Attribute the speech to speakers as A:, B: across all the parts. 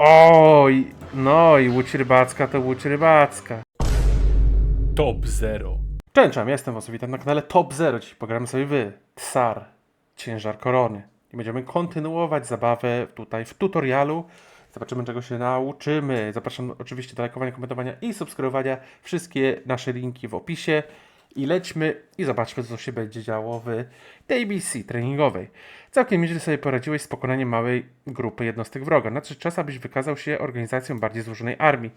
A: Oj, no i łódź rybacka to łódź rybacka.
B: Top Zero.
A: Cześć, cześć, jestem was, witam na kanale Top Zero. Dziś pogramy sobie wy, Tsar, Ciężar Korony. I będziemy kontynuować zabawę tutaj w tutorialu. Zobaczymy, czego się nauczymy. Zapraszam oczywiście do lajkowania, komentowania i subskrybowania. Wszystkie nasze linki w opisie. I lećmy i zobaczmy, co się będzie działo w tej misji treningowej. Całkiem nieźle sobie poradziłeś z pokonaniem małej grupy jednostek wroga. Nadszedł czas, abyś wykazał się organizacją bardziej złożonej armii.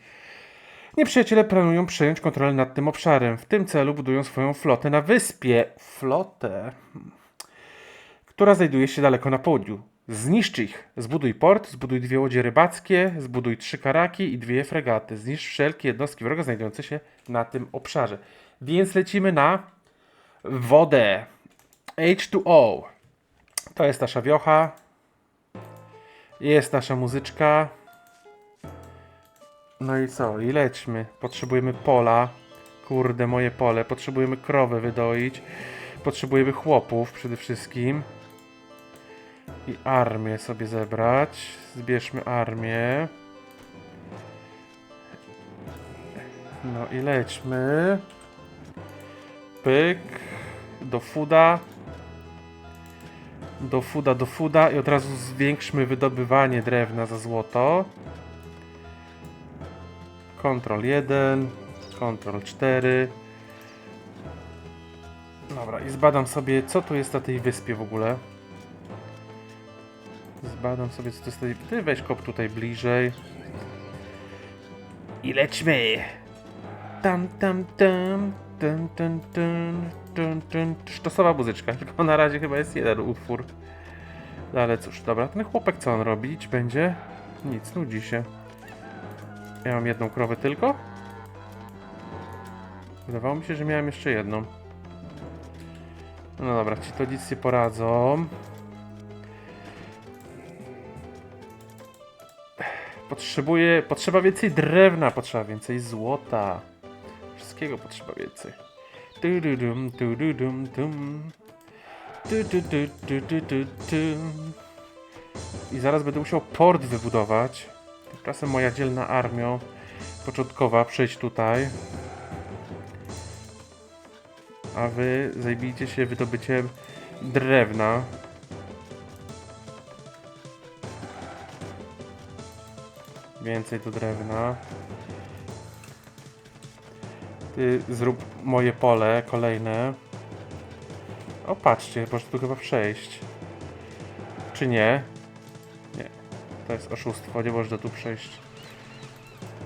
A: Nieprzyjaciele planują przejąć kontrolę nad tym obszarem. W tym celu budują swoją flotę na wyspie. Flotę, która znajduje się daleko na południu. Zniszcz ich. Zbuduj port, zbuduj dwie łodzie rybackie, zbuduj trzy karaki i dwie fregaty. Zniszcz wszelkie jednostki wroga znajdujące się na tym obszarze. Więc lecimy na wodę. H2O. To jest nasza wiocha. Jest nasza muzyczka. No i co? I lećmy. Potrzebujemy pola. Kurde, moje pole. Potrzebujemy krowę wydoić. Potrzebujemy chłopów przede wszystkim. I armię sobie zebrać. Zbierzmy armię. No i lećmy. Pyk. Do fuda. Do fuda, do fuda. I od razu zwiększmy wydobywanie drewna za złoto. Ctrl 1, Ctrl 4. Dobra, i zbadam sobie, co tu jest na tej wyspie w ogóle. Zbadam sobie, co to jest tej... Ty weź kop tutaj bliżej. I lećmy! Tam, tam, tam, tam, tam, tam. Sztosowa muzyczka, tylko na razie chyba jest jeden utwór. No ale cóż, dobra, ten chłopak co on robić będzie? Nic, nudzi się. Ja mam jedną krowę tylko? Wydawało mi się, że miałem jeszcze jedną. No dobra, ci to nic nie poradzą. Potrzebuję, potrzeba więcej drewna, potrzeba więcej złota. Wszystkiego potrzeba więcej. I zaraz będę musiał port wybudować. Tymczasem moja dzielna armio początkowa, przyjdź tutaj. A wy zajmijcie się wydobyciem drewna. Więcej do drewna. Ty zrób moje pole kolejne. O, patrzcie, można tu chyba przejść. Czy nie? Nie. To jest oszustwo, nie można tu przejść.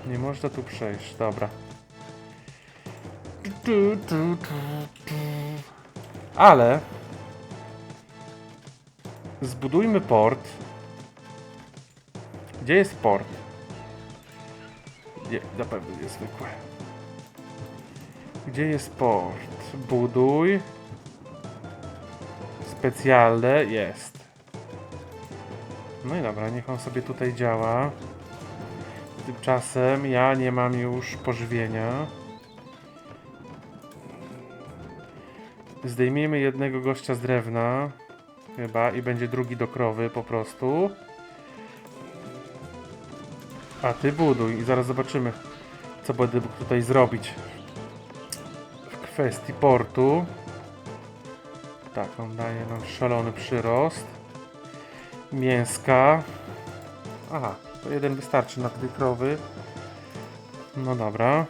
A: Nie można tu przejść, dobra. Ale zbudujmy port. Gdzie jest port? Nie, na pewno nie zwykłe. Gdzie jest port? Buduj. Specjalne jest. No i dobra, niech on sobie tutaj działa. Tymczasem ja nie mam już pożywienia. Zdejmijmy jednego gościa z drewna. Chyba i będzie drugi do krowy po prostu. A ty buduj i zaraz zobaczymy, co będę mógł tutaj zrobić. Kwestii portu. Tak, on daje nam szalony przyrost. Mięska. Aha, to jeden wystarczy na krowy. No dobra.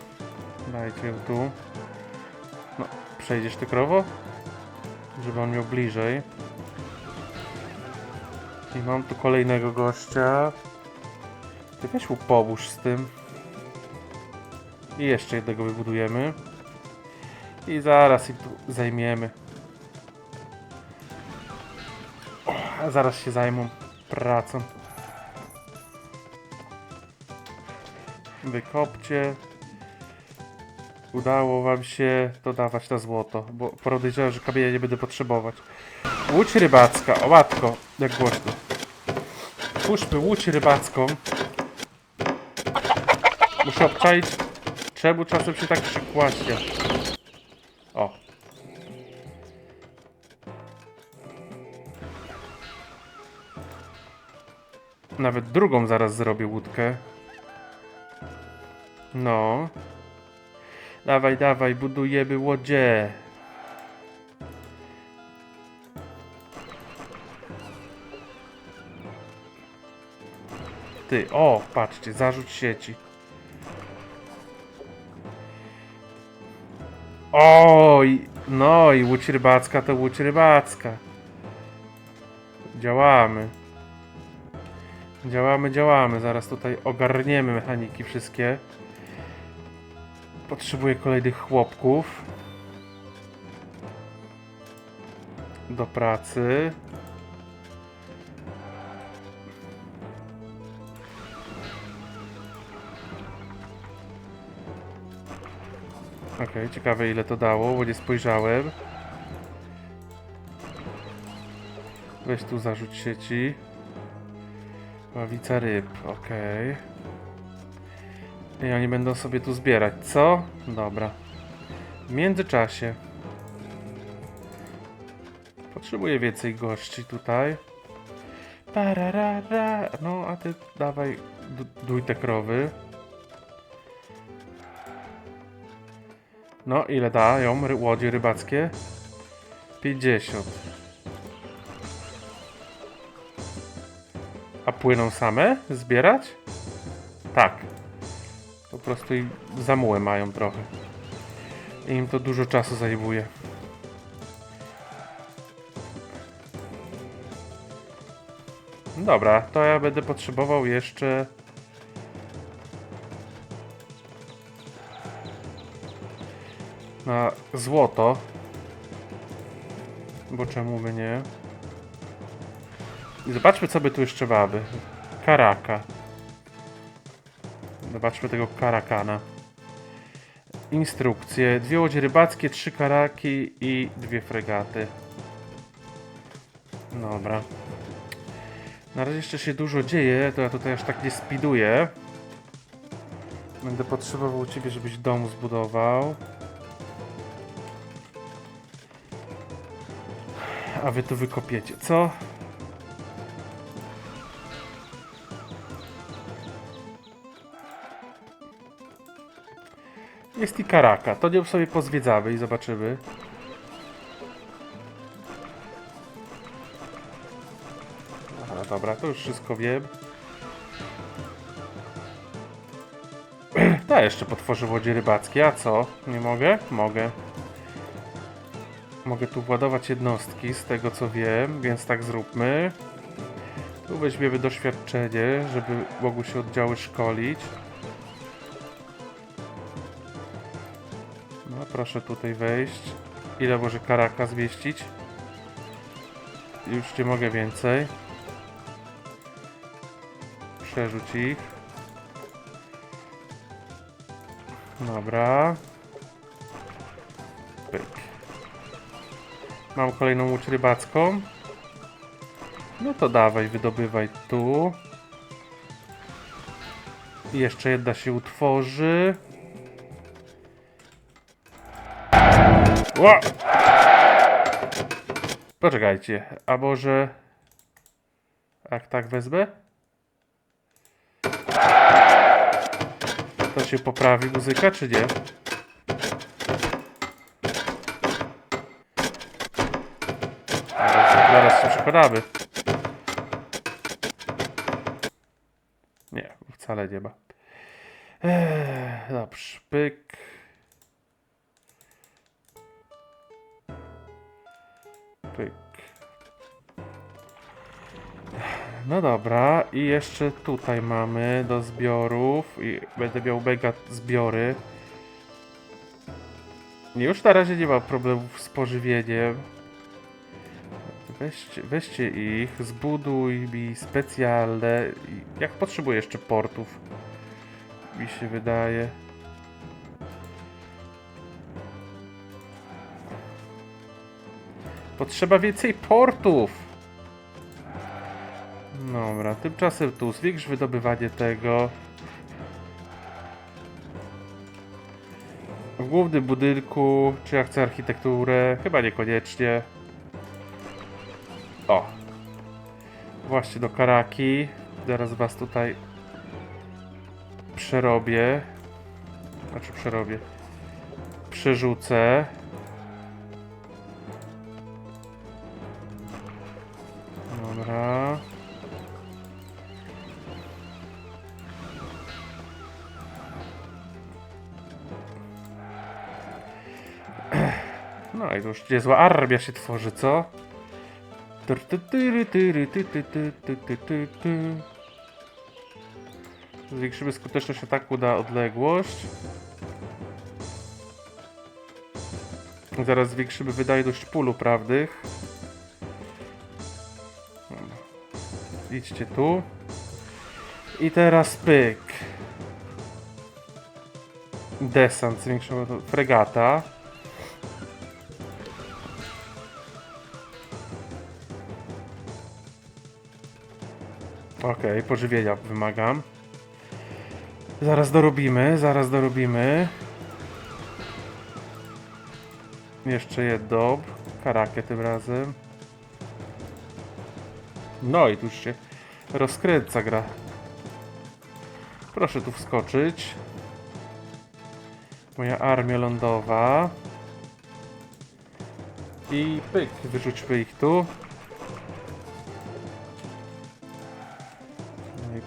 A: Dajcie ją tu. No, przejdziesz ty krowo? Żeby on miał bliżej. I mam tu kolejnego gościa. Ty weź mu pomóż z tym. I jeszcze jednego wybudujemy. I zaraz im tu zajmiemy. Zaraz się zajmą pracą. Wykopcie. Udało wam się dodawać na złoto, bo podejrzewam, że kamienia nie będę potrzebować. Łódź rybacka, o matko, jak głośno. Puszczmy łódź rybacką. Muszę obczaić, czemu czasem się tak przykłaśnia. Nawet drugą zaraz zrobię łódkę. No. Dawaj, dawaj, budujemy łodzie. Ty, o, patrzcie, zarzuć sieci. Oj, no i łódź rybacka to łódź rybacka. Działamy. Działamy, działamy. Zaraz tutaj ogarniemy mechaniki wszystkie. Potrzebuję kolejnych chłopków. Do pracy. Okej, ciekawe ile to dało, bo nie spojrzałem. Weź tu zarzuć sieci. Ławica ryb, okej. I oni będą sobie tu zbierać, co? Dobra. W międzyczasie. Potrzebuję więcej gości tutaj. Pararara. No, a ty dawaj, duj te krowy. No, ile dają ry- łodzie rybackie? 50. A płyną same? Zbierać? Tak. Po prostu i zamułę mają trochę. I im to dużo czasu zajmuje. Dobra, to ja będę potrzebował jeszcze... Na złoto. Bo czemu by nie? I zobaczmy, co by tu jeszcze mamy. Karaka. Zobaczmy tego karakana. Instrukcje. Dwie łodzie rybackie, trzy karaki i dwie fregaty. Dobra. Na razie jeszcze się dużo dzieje, to ja tutaj aż tak nie speeduję. Będę potrzebował ciebie, żebyś dom zbudował. A wy tu wykopiecie, co? Jest i karaka. To nią sobie pozwiedzamy i zobaczymy. Aha, dobra, to już wszystko wiem. Ta jeszcze potworzy łodzie rybackie, a co? Nie mogę? Mogę. Mogę tu władować jednostki z tego co wiem, więc tak zróbmy. Tu weźmiemy doświadczenie, żeby mogły się oddziały szkolić. Proszę tutaj wejść. Ile może karaka zmieścić? Już nie mogę więcej. Przerzuć ich. Dobra. Pyk. Mam kolejną łódź rybacką. No to dawaj, wydobywaj tu. Jeszcze jedna się utworzy. Ła! Poczekajcie, a może... Jak tak wezmę? To się poprawi muzyka, czy nie? Zaraz, się przekonamy. Nie, wcale nie ma. Eee, dobrze, pyk. Pyk. No dobra, i jeszcze tutaj mamy do zbiorów i będę miał mega zbiory. Już na razie nie ma problemów z pożywieniem. Weźcie, weźcie ich, zbuduj mi specjalne. Jak potrzebuję jeszcze portów, mi się wydaje. Potrzeba więcej portów! Dobra, tymczasem tu zwiększ wydobywanie tego. W głównym budynku, czy ja chcę architekturę? Chyba niekoniecznie. O! Właśnie do Karaki. Zaraz was tutaj przerobię. Znaczy przerobię. Przerzucę. No i to już niezła armia się tworzy, co? Zwiększymy skuteczność ataku na odległość. Zaraz zwiększymy wydajność pól uprawnych. Idźcie tu. I teraz pyk. Desant zwiększymy do fregata. Okej, pożywienia wymagam. Zaraz dorobimy, zaraz dorobimy. Jeszcze jedno. Karakę tym razem. No i tu się rozkręca gra. Proszę tu wskoczyć. Moja armia lądowa. I pyk, wyrzućmy ich tu.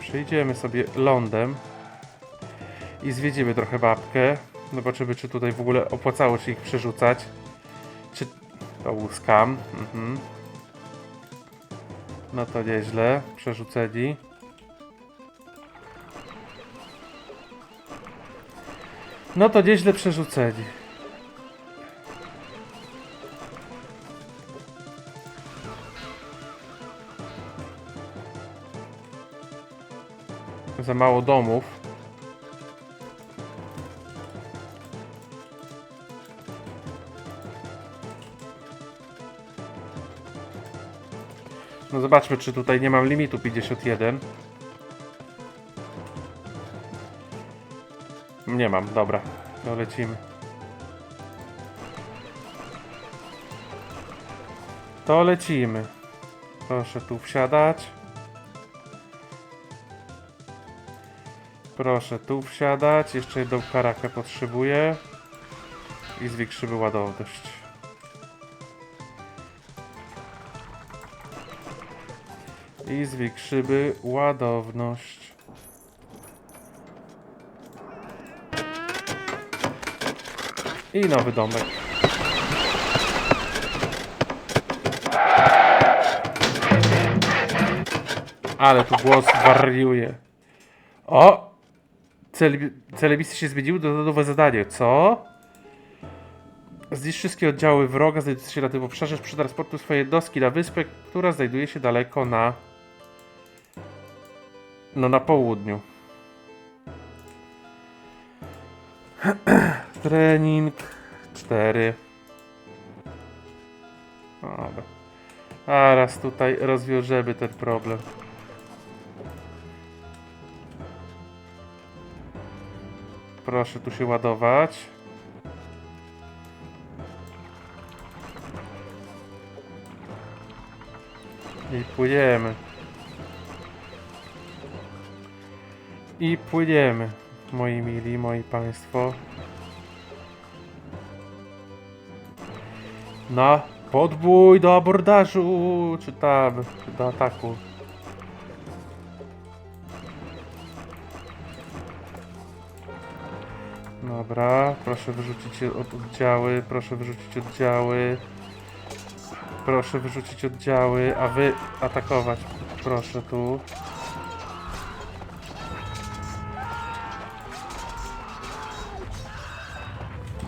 A: Przejdziemy sobie lądem. I zwiedzimy trochę babkę. Zobaczymy, czy tutaj w ogóle opłacało się ich przerzucać. Czy to był skam. Mhm. No to nieźle. Przerzuceni. No to nieźle przerzuceni. Za mało domów. No zobaczmy, czy tutaj nie mam limitu 51. Nie mam, dobra. To lecimy. To lecimy. Proszę tu wsiadać. Proszę tu wsiadać. Jeszcze jedną karakę potrzebuję. I zwiększymy ładowność. I zwiększymy ładowność. I nowy domek. Ale tu głos wariuje. O! Cel, cele misji się zmieniły do nowe zadanie. Co? Zniszcz wszystkie oddziały wroga znajdujące się na tym obszarze przy transportu swojej jednostki na wyspę, która znajduje się daleko na... No na południu. Trening 4. Dobra. A raz tutaj rozwiążemy ten problem. Proszę tu się ładować. I płyniemy. I płyniemy, moi mili, moi państwo. Na podbój do abordażu, czy tam, do ataku. Dobra, proszę wyrzucić od- oddziały, proszę wyrzucić oddziały. Proszę wyrzucić oddziały, a wy atakować. Proszę tu.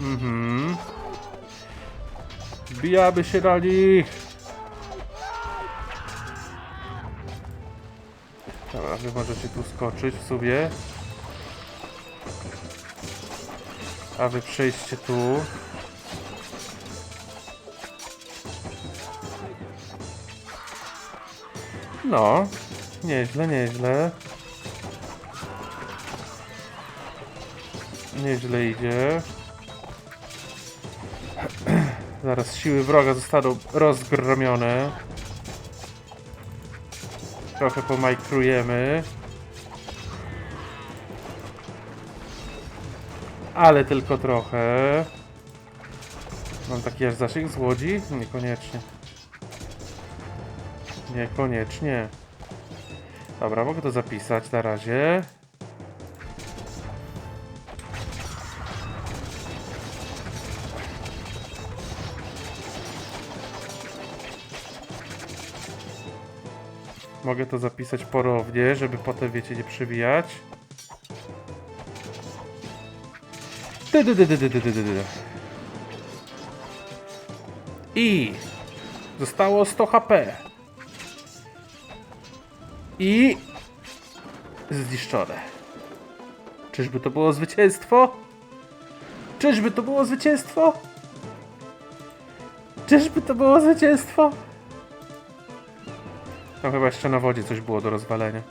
A: Mhm. Bijamy się na nich. Dobra, wy możecie tu skoczyć w sobie. A wy przejście tu. No, nieźle, nieźle. Nieźle idzie. Zaraz siły wroga zostaną rozgromione. Trochę pomajkrujemy. Ale tylko trochę. Mam taki aż zasięg z łodzi? Niekoniecznie. Niekoniecznie. Dobra, mogę to zapisać na razie. Mogę to zapisać porownie, żeby potem, wiecie, nie przywijać. Dy, dy, dy, dy, dy, dy, dy, dy. I zostało 100 HP. I zniszczone. Czyżby to było zwycięstwo? Czyżby to było zwycięstwo? Czyżby to było zwycięstwo? Tam chyba jeszcze na wodzie coś było do rozwalenia.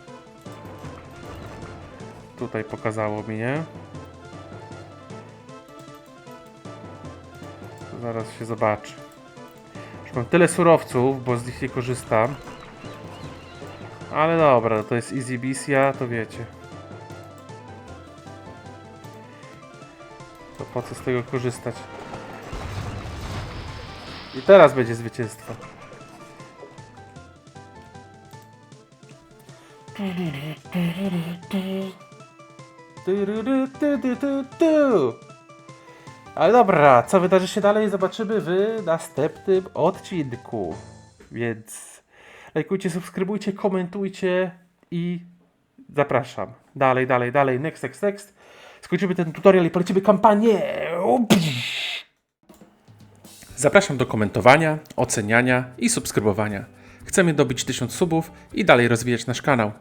A: Tutaj pokazało mi, nie? Zaraz się zobaczy. Już mam tyle surowców, bo z nich nie korzystam. Ale dobra, to jest easy bisja, to wiecie. To po co z tego korzystać? I teraz będzie zwycięstwo. Tyryry, ty, ty, ty, ty. Ale dobra, co wydarzy się dalej zobaczymy w następnym odcinku. Więc lajkujcie, subskrybujcie, komentujcie i zapraszam. Dalej, dalej, dalej, next, next, next. Skończymy ten tutorial i polecimy kampanię. Zapraszam do komentowania, oceniania i subskrybowania. Chcemy dobić 1000 subów i dalej rozwijać nasz kanał.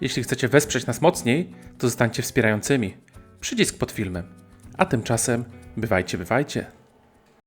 A: Jeśli chcecie wesprzeć nas mocniej, to zostańcie wspierającymi. Przycisk pod filmem. A tymczasem bywajcie, bywajcie.